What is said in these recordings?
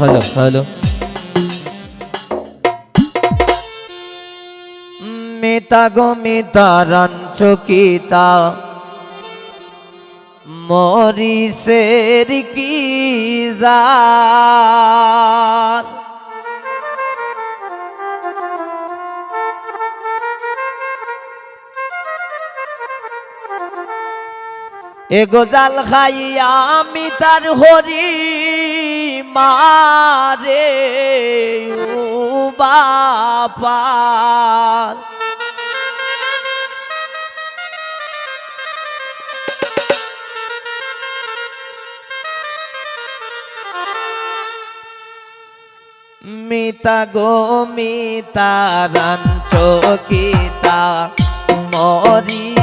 Hello hello Mita গো মিতা রাঞ্চকিতা মরিসের কি জাল? এগো জাল খাইয়া আমি তার হরি মারে ও মিতা গো মিতা রাঞ্চকিতা মরি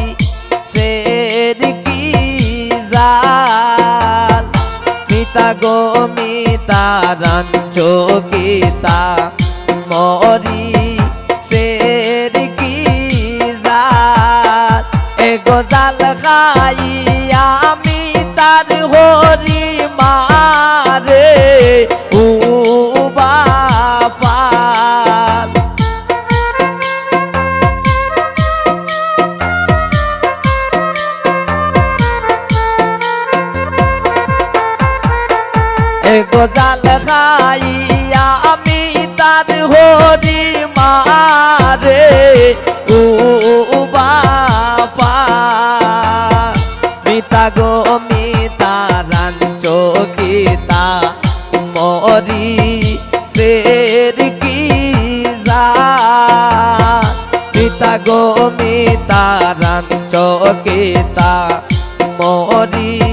মিতা রঞ্চকিতা মিতা রাঞ্চকিতা মরি এগো জাল খাইয়া আমি তার হরি মারে। ও মিতা গো, মিতা রাঞ্চকিতা মরি সের কি যা? মিতা গো, মিতা রাঞ্চকিতা মরি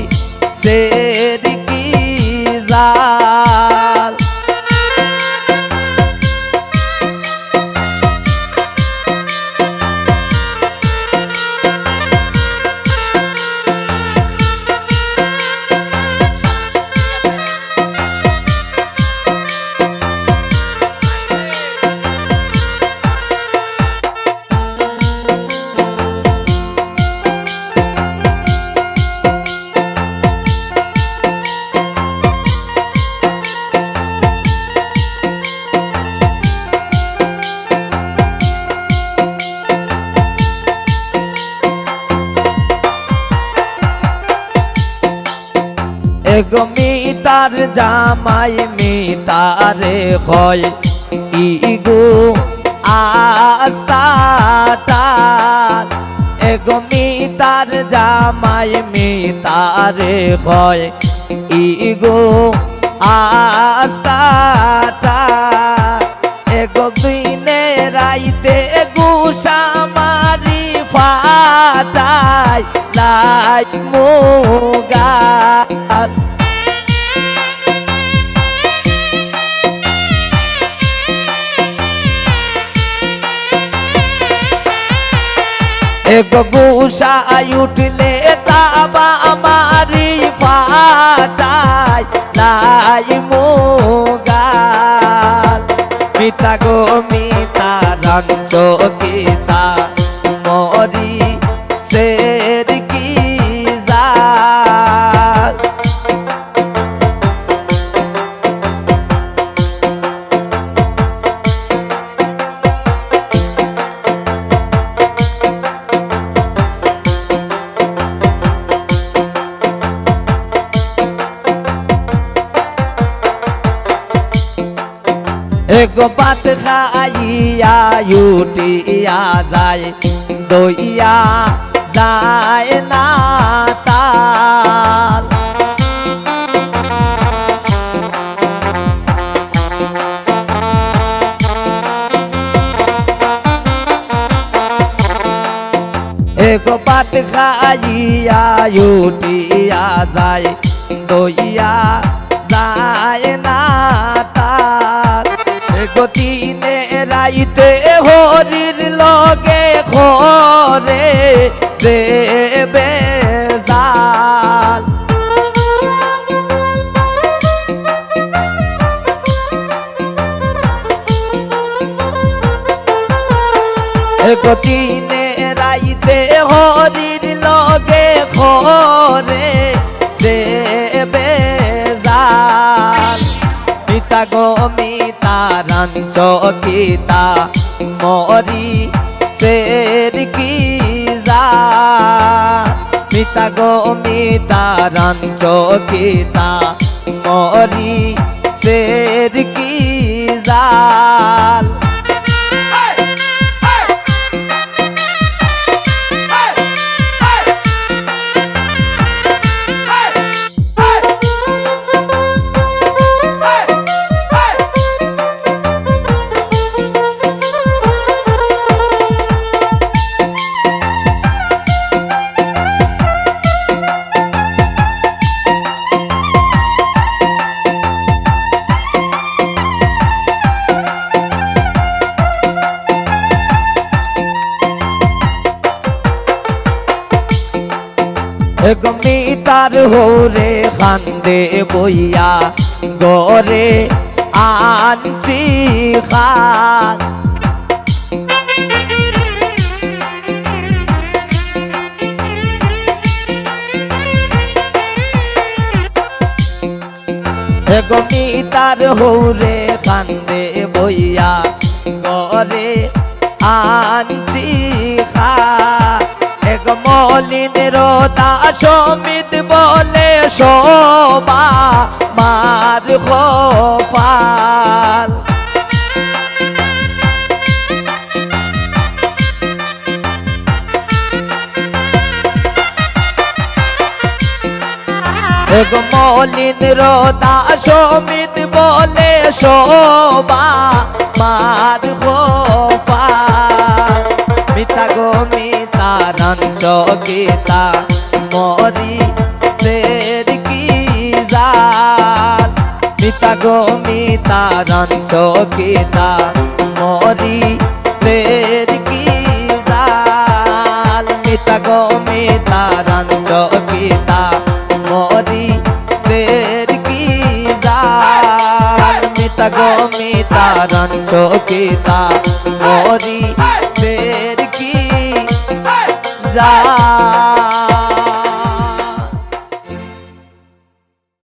এগো মিতার জামাই মিতারে হয়। ইগো আস্তাটাল এগো মিতার জামাই মিতারে হয়। ইগো আস্তাটাল এগো দিনে রাইতে গুসা মারি ফাটাই লাই মোগা। গুসাই উঠলে তাবা আমারি ফাটাই নাই মোগাল। মিতা গো মিতা রঞ্চ এগো পাত খাইয়া উঠিয়া যায় দইয়া যায় না তাল এগো পাত খাইয়া উঠিয়া যায় দইয়া যায় না দিনে, রাইতে হরির লগে খরে দেবে জাল। গতিনে রাইতে হরির লগে খরে দেবে জাল। পিতা গো মিতা রাঞ্চ কিতা, মরি শের কি যা? মিতা গো মিতা রাঞ্চ কিতা, মরি শের কি জাল গমি তার হোরে খান্দে বইয়া গরে আনছি খান। গমি তার হোরে খান্দে বইয়া মলিনের দাসমিত বলে শোভা মার খোপাল। এক মলিনের দাসমিত বলে শোভা মার গীতা মরি শের কি জাল মিতা গো মিতা রঞ্চ গীতা মরি শের কি জাল মিতা গো মিতা রঞ্চ গীতা মরি শের কি জাল মিতা গো মিতা গীতা মরি শের